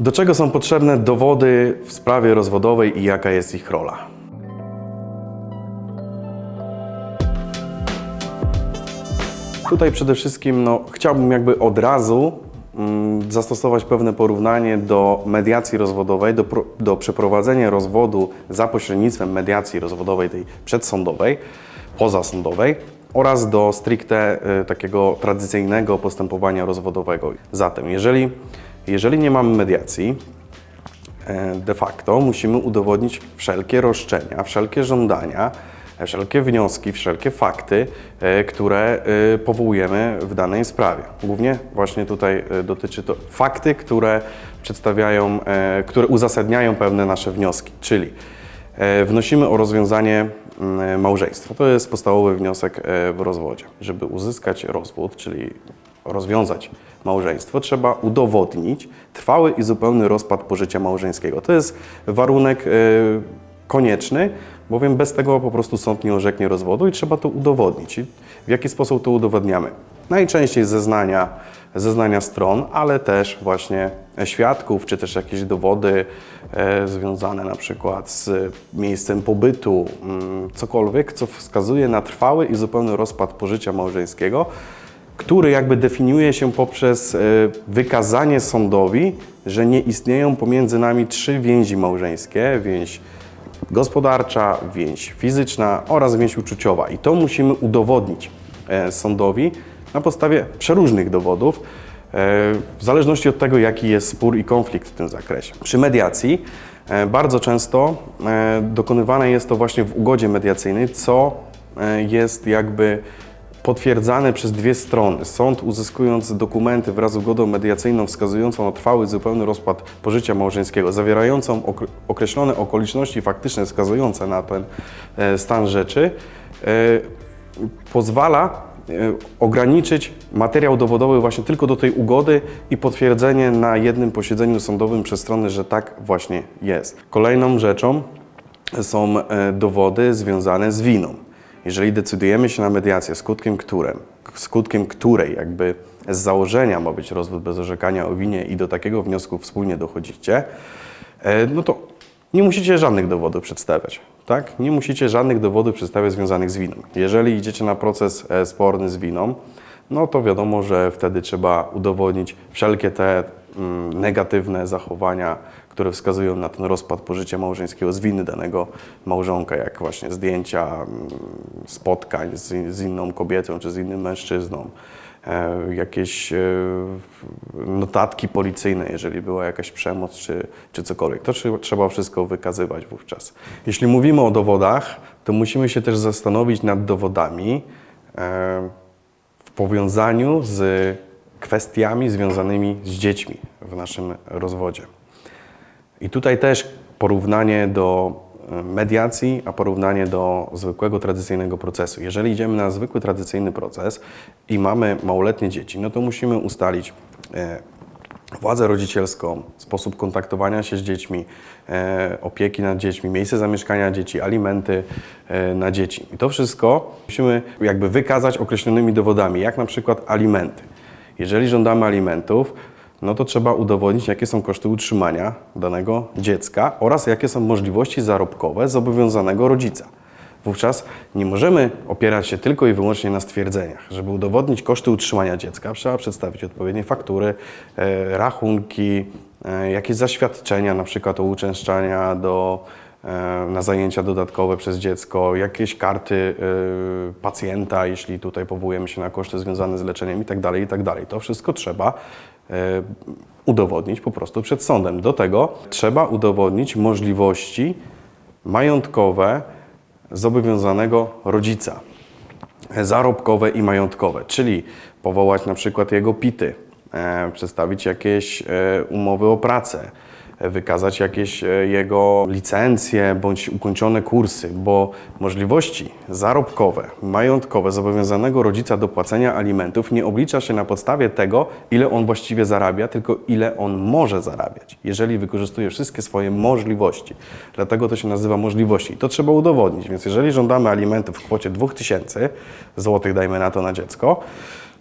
Do czego są potrzebne dowody w sprawie rozwodowej i jaka jest ich rola? Tutaj przede wszystkim no, chciałbym jakby od razu mm, zastosować pewne porównanie do mediacji rozwodowej, do, do przeprowadzenia rozwodu za pośrednictwem mediacji rozwodowej, tej przedsądowej, pozasądowej oraz do stricte y, takiego tradycyjnego postępowania rozwodowego. Zatem, jeżeli, jeżeli nie mamy mediacji, E, de facto musimy udowodnić wszelkie roszczenia, wszelkie żądania, e, wszelkie wnioski, wszelkie fakty, e, które powołujemy w danej sprawie. Głównie właśnie tutaj dotyczy to fakty, które przedstawiają, które uzasadniają pewne nasze wnioski, czyli wnosimy o rozwiązanie mm, małżeństwa. To jest podstawowy wniosek w rozwodzie. Żeby uzyskać rozwód, czyli rozwiązać małżeństwo, trzeba udowodnić trwały i zupełny rozpad pożycia małżeńskiego. To jest warunek e, konieczny, bowiem bez tego po prostu sąd nie orzeknie rozwodu i trzeba to udowodnić. I w jaki sposób to udowadniamy? Najczęściej zeznania, zeznania stron, ale też właśnie świadków, czy też jakieś dowody e, związane na przykład z miejscem pobytu, mm, cokolwiek, co wskazuje na trwały i zupełny rozpad pożycia małżeńskiego, który jakby definiuje się poprzez e, wykazanie sądowi, że nie istnieją pomiędzy nami trzy więzi małżeńskie, więź gospodarcza, więź fizyczna oraz więź uczuciowa. I to musimy udowodnić e, sądowi na podstawie przeróżnych dowodów, e, w zależności od tego, jaki jest spór i konflikt w tym zakresie. Przy mediacji bardzo często dokonywane jest to właśnie w ugodzie mediacyjnej, co jest jakby potwierdzane przez dwie strony. Sąd uzyskując dokumenty wraz z ugodą mediacyjną wskazującą na trwały, zupełny rozpad pożycia małżeńskiego, zawierającą okre- określone okoliczności faktyczne wskazujące na ten e, stan rzeczy, e, pozwala e, ograniczyć materiał dowodowy właśnie tylko do tej ugody i potwierdzenie na jednym posiedzeniu sądowym przez strony, że tak właśnie jest. Kolejną rzeczą są dowody związane z winą. Jeżeli decydujemy się na mediację, skutkiem, którym, skutkiem której jakby z założenia ma być rozwód bez orzekania o winie i do takiego wniosku wspólnie dochodzicie, e, no to nie musicie żadnych dowodów przedstawiać. Tak? Nie musicie żadnych dowodów przedstawiać związanych z winą. Jeżeli idziecie na proces e, sporny z winą, no to wiadomo, że wtedy trzeba udowodnić wszelkie te negatywne zachowania, które wskazują na ten rozpad pożycia małżeńskiego z winy danego małżonka, jak właśnie zdjęcia mm, spotkań z, z inną kobietą czy z innym mężczyzną, e, jakieś e, notatki policyjne, jeżeli była jakaś przemoc czy, czy cokolwiek. To trzeba wszystko wykazywać wówczas. Jeśli mówimy o dowodach, to musimy się też zastanowić nad dowodami e, w powiązaniu z kwestiami związanymi z dziećmi w naszym rozwodzie. I tutaj też porównanie do e, mediacji, a porównanie do zwykłego, tradycyjnego procesu. Jeżeli idziemy na zwykły, tradycyjny proces i mamy małoletnie dzieci, no to musimy ustalić e, władzę rodzicielską, sposób kontaktowania się z dziećmi, e, opieki nad dziećmi, miejsce zamieszkania dzieci, alimenty na dzieci. I to wszystko musimy jakby wykazać określonymi dowodami, jak na przykład alimenty. Jeżeli żądamy alimentów, no to trzeba udowodnić, jakie są koszty utrzymania danego dziecka oraz jakie są możliwości zarobkowe zobowiązanego rodzica. Wówczas nie możemy opierać się tylko i wyłącznie na stwierdzeniach. Żeby udowodnić koszty utrzymania dziecka, trzeba przedstawić odpowiednie faktury, e, rachunki, e, jakieś zaświadczenia, na przykład o uczęszczania do, na zajęcia dodatkowe przez dziecko, jakieś karty e, pacjenta, jeśli tutaj powołujemy się na koszty związane z leczeniem itd. itd. To wszystko trzeba e, udowodnić po prostu przed sądem. Do tego trzeba udowodnić możliwości majątkowe zobowiązanego rodzica, zarobkowe i majątkowe, czyli powołać na przykład jego PIT-y, e, przedstawić jakieś e, umowy o pracę, e, wykazać jakieś e, jego licencje bądź ukończone kursy, bo możliwości zarobkowe, majątkowe zobowiązanego rodzica do płacenia alimentów nie oblicza się na podstawie tego, ile on właściwie zarabia, tylko ile on może zarabiać, jeżeli wykorzystuje wszystkie swoje możliwości. Dlatego to się nazywa możliwości. I to trzeba udowodnić. Więc jeżeli żądamy alimentów w kwocie 2000 zł, dajmy na to na dziecko,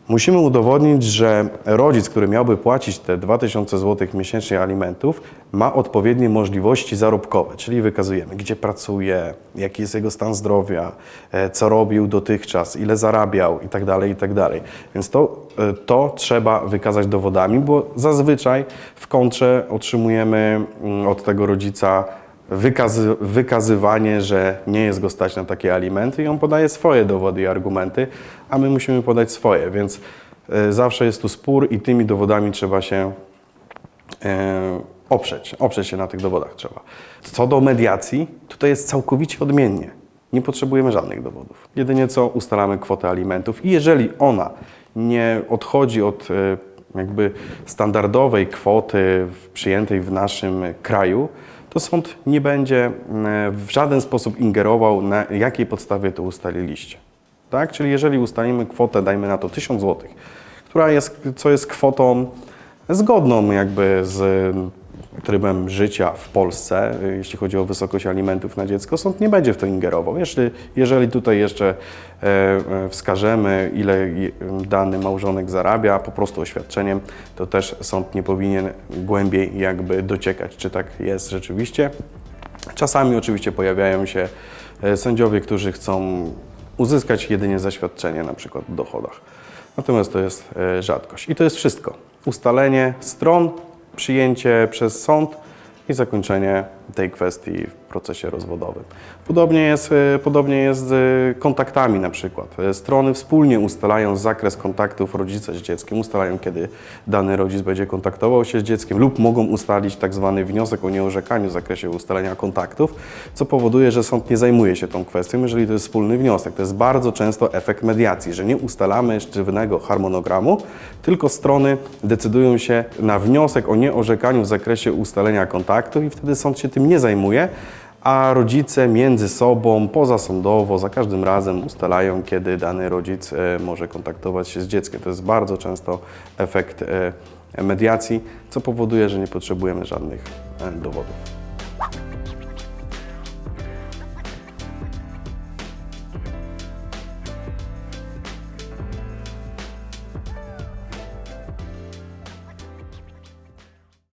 Musimy udowodnić, że rodzic, który miałby płacić te 2000 zł miesięcznie alimentów, ma odpowiednie możliwości zarobkowe, czyli wykazujemy, gdzie pracuje, jaki jest jego stan zdrowia, e, co robił dotychczas, ile zarabiał itd. itd. Więc to, e, to trzeba wykazać dowodami, bo zazwyczaj w kontrze otrzymujemy mm, od tego rodzica wykazy, wykazywanie, że nie jest go stać na takie alimenty i on podaje swoje dowody i argumenty, a my musimy podać swoje, więc e, zawsze jest tu spór i tymi dowodami trzeba się e, oprzeć. Oprzeć się na tych dowodach trzeba. Co do mediacji, tutaj jest całkowicie odmiennie. Nie potrzebujemy żadnych dowodów. Jedynie co ustalamy kwotę alimentów i jeżeli ona nie odchodzi od e, jakby standardowej kwoty przyjętej w naszym kraju, to sąd nie będzie e, w żaden sposób ingerował, na jakiej podstawie to ustaliliście. Tak? Czyli jeżeli ustalimy kwotę, dajmy na to 1000 zł, która jest, co jest kwotą zgodną jakby z trybem życia w Polsce, jeśli chodzi o wysokość alimentów na dziecko, sąd nie będzie w to ingerował. Jeżeli, jeżeli tutaj jeszcze e, e, wskażemy, ile i- dany małżonek zarabia, po prostu oświadczeniem, to też sąd nie powinien głębiej jakby dociekać, czy tak jest rzeczywiście. Czasami oczywiście pojawiają się e, sędziowie, którzy chcą uzyskać jedynie zaświadczenie na przykład w dochodach. Natomiast to jest e, rzadkość. I to jest wszystko. Ustalenie stron, przyjęcie przez sąd i zakończenie tej kwestii procesie rozwodowym. Podobnie jest, e, podobnie jest z e, kontaktami na przykład. E, Strony wspólnie ustalają zakres kontaktów rodzica z dzieckiem, ustalają kiedy dany rodzic będzie kontaktował się z dzieckiem lub mogą ustalić tak zwany wniosek o nieorzekaniu w zakresie ustalenia kontaktów, co powoduje, że sąd nie zajmuje się tą kwestią, jeżeli to jest wspólny wniosek. To jest bardzo często efekt mediacji, że nie ustalamy sztywnego harmonogramu, tylko strony decydują się na wniosek o nieorzekaniu w zakresie ustalenia kontaktów i wtedy sąd się tym nie zajmuje, a rodzice między sobą, pozasądowo, za każdym razem ustalają, kiedy dany rodzic e, może kontaktować się z dzieckiem. To jest bardzo często efekt e, mediacji, co powoduje, że nie potrzebujemy żadnych e, dowodów.